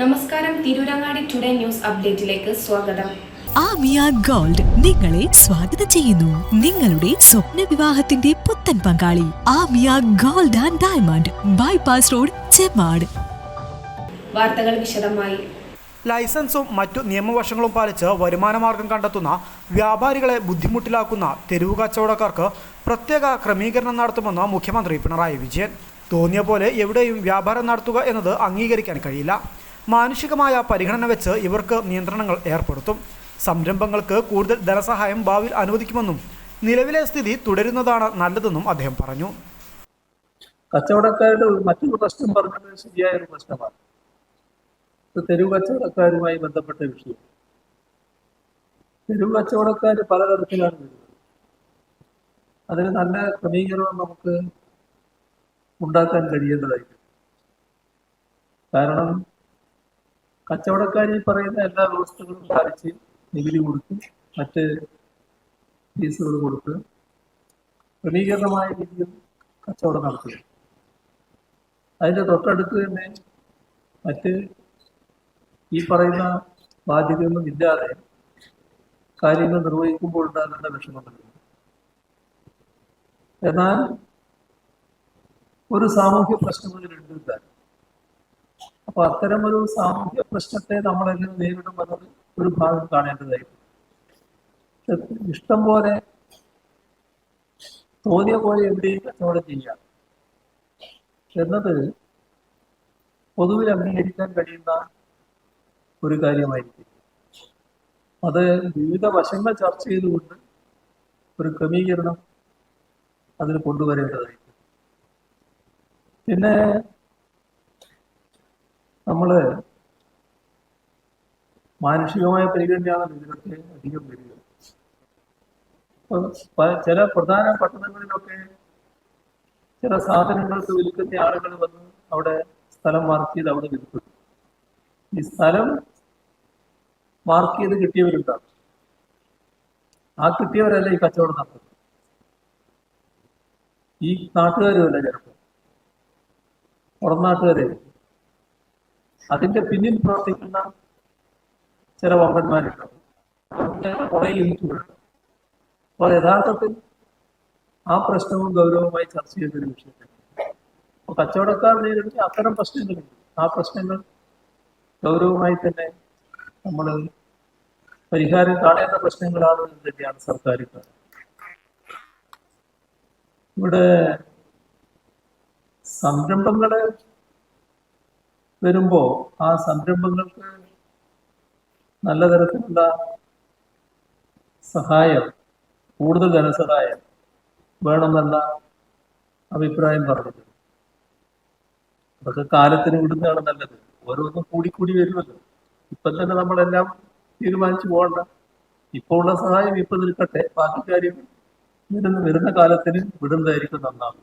നമസ്കാരം Tirurangadi today news അപ്ഡേറ്റിലേക്ക് സ്വാഗതം. Amiya gold നിങ്ങളെ സ്വാഗതം ചെയ്യുന്നു. നിങ്ങളുടെ സ്വപ്ന വിവാഹത്തിന്റെ പുത്തൻ പങ്കാളി Amiya gold and diamond bypass road Chemmad. വാർത്തകൾ വിശദമായി. ലൈസൻസും മറ്റു നിയമവശങ്ങളും പാലിച്ച് വരുമാനമാർഗം കണ്ടെത്തുന്ന വ്യാപാരികളെ ബുദ്ധിമുട്ടിലാക്കുന്ന തെരുവു കച്ചവടക്കാർക്ക് പ്രത്യേക ക്രമീകരണം നടത്തുമെന്ന് മുഖ്യമന്ത്രി പിണറായി വിജയൻ. തോന്നിയ പോലെ എവിടെയും വ്യാപാരം നടത്തുക എന്നത് അംഗീകരിക്കാൻ കഴിയില്ല. മാനുഷികമായ പരിഗണന വെച്ച് ഇവർക്ക് നിയന്ത്രണങ്ങൾ ഏർപ്പെടുത്തും. സംരംഭങ്ങൾക്ക് കൂടുതൽ ധനസഹായം ഭാവിയിൽ അനുവദിക്കുമെന്നും നിലവിലെ സ്ഥിതി തുടരുന്നതാണ് നല്ലതെന്നും അദ്ദേഹം പറഞ്ഞു. കച്ചവടക്കാരുടെ മറ്റൊരു പ്രശ്നം പറഞ്ഞത് ശരിയായ ഒരു പ്രശ്നമാണ്. തെരുവ് കച്ചവടക്കാരുമായി ബന്ധപ്പെട്ട വിഷയം. തെരുവ് കച്ചവടക്കാർ പലതരത്തിലാണ് വരുന്നത്. അതിന് നല്ല ക്രമീകരണം നമുക്ക് ഉണ്ടാക്കാൻ കഴിയേണ്ടതായിരിക്കും കാരണം കച്ചവടക്കാർ പറയുന്ന എല്ലാ വ്യവസ്ഥകളും പാലിച്ച് നികുതി കൊടുത്ത് മറ്റ് ഫീസുകൾ കൊടുത്ത് ക്രമീകരണമായ രീതിയിൽ കച്ചവടം നടത്തുക അതിന്റെ തൊട്ടടുത്ത് തന്നെ മറ്റ് ഈ പറയുന്ന ബാധ്യതയൊന്നും ഇല്ലാതെ കാര്യങ്ങൾ നിർവഹിക്കുമ്പോൾ ഉണ്ടാകുന്ന വിഷമങ്ങൾ എന്നാൽ ഒരു സാമൂഹ്യ പ്രശ്നം ഇതിലുണ്ട് താൻ അപ്പൊ അത്തരം ഒരു സാമൂഹ്യ പ്രശ്നത്തെ നമ്മൾ എങ്ങനെ നേരിടും എന്നത് ഒരു ഭാഗം കാണേണ്ടതായിരുന്നു. ഇഷ്ടം പോലെ തോന്നിയ പോലെ എവിടെയും കച്ചവടം ചെയ്യാം. എന്നത് പൊതുവിൽ അംഗീകരിക്കാൻ കഴിയുന്ന ഒരു കാര്യമായിരിക്കും. അത് വിവിധ വശങ്ങൾ ചർച്ച ചെയ്തുകൊണ്ട് ഒരു ക്രമീകരണം അതിൽ കൊണ്ടുവരേണ്ടതായിരിക്കും. പിന്നെ നമ്മൾ മാനുഷികമായ പരിഗണനയാണ് ഇതിനൊക്കെ അധികം വരിക. ചില പ്രധാന പട്ടണങ്ങളിലൊക്കെ ചില സാധനങ്ങൾക്ക് വിൽക്കുന്ന ആളുകൾ വന്ന് അവിടെ സ്ഥലം മാർക്ക് ചെയ്ത് അവിടെ വിൽക്കുന്നു ഈ സ്ഥലം മാർക്ക് ചെയ്ത് കിട്ടിയവരുണ്ടാവും. ആ കിട്ടിയവരല്ല ഈ കച്ചവടം നടത്തുന്നത്. ഈ നാട്ടുകാരുമല്ല ചിലപ്പോൾ. പുറം നാട്ടുകാരെ. അതിന്റെ പിന്നിൽ പ്രവർത്തിക്കുന്ന ചില വമ്പന്മാരുണ്ടാവും അവരുടെ കുറെ യഥാർത്ഥത്തിൽ ആ പ്രശ്നവും ഗൗരവമായി ചർച്ച ചെയ്യുന്ന ഒരു വിഷയമാണ്. അപ്പൊ കച്ചവടക്കാർ നേരിടുന്ന അത്തരം പ്രശ്നങ്ങളുണ്ട്. ആ പ്രശ്നങ്ങൾ ഗൗരവമായി തന്നെ നമ്മൾ പരിഹാരം കാണേണ്ട പ്രശ്നങ്ങളാണ് തന്നെയാണ് സർക്കാർ കാണുന്നത്. ഇവിടെ സംരംഭങ്ങൾ വരുമ്പോ ആ സംരംഭങ്ങൾക്ക് നല്ല തരത്തിലുള്ള സഹായം കൂടുതൽ ധനസഹായം വേണമെന്ന അഭിപ്രായം പറഞ്ഞിട്ടുണ്ട്. അതൊക്കെ കാലത്തിന് വിടുന്നതാണ് നല്ലത്. ഓരോന്നും കൂടിക്കൂടി വരുമല്ലോ ഇപ്പം തന്നെ നമ്മളെല്ലാം തീരുമാനിച്ചു പോകണ്ട. ഇപ്പോൾ ഉള്ള സഹായം ഇപ്പൊ നിൽക്കട്ടെ. ബാക്കി കാര്യം വരുന്ന വരുന്ന കാലത്തിന് വിടുന്നതായിരിക്കും നന്നാവും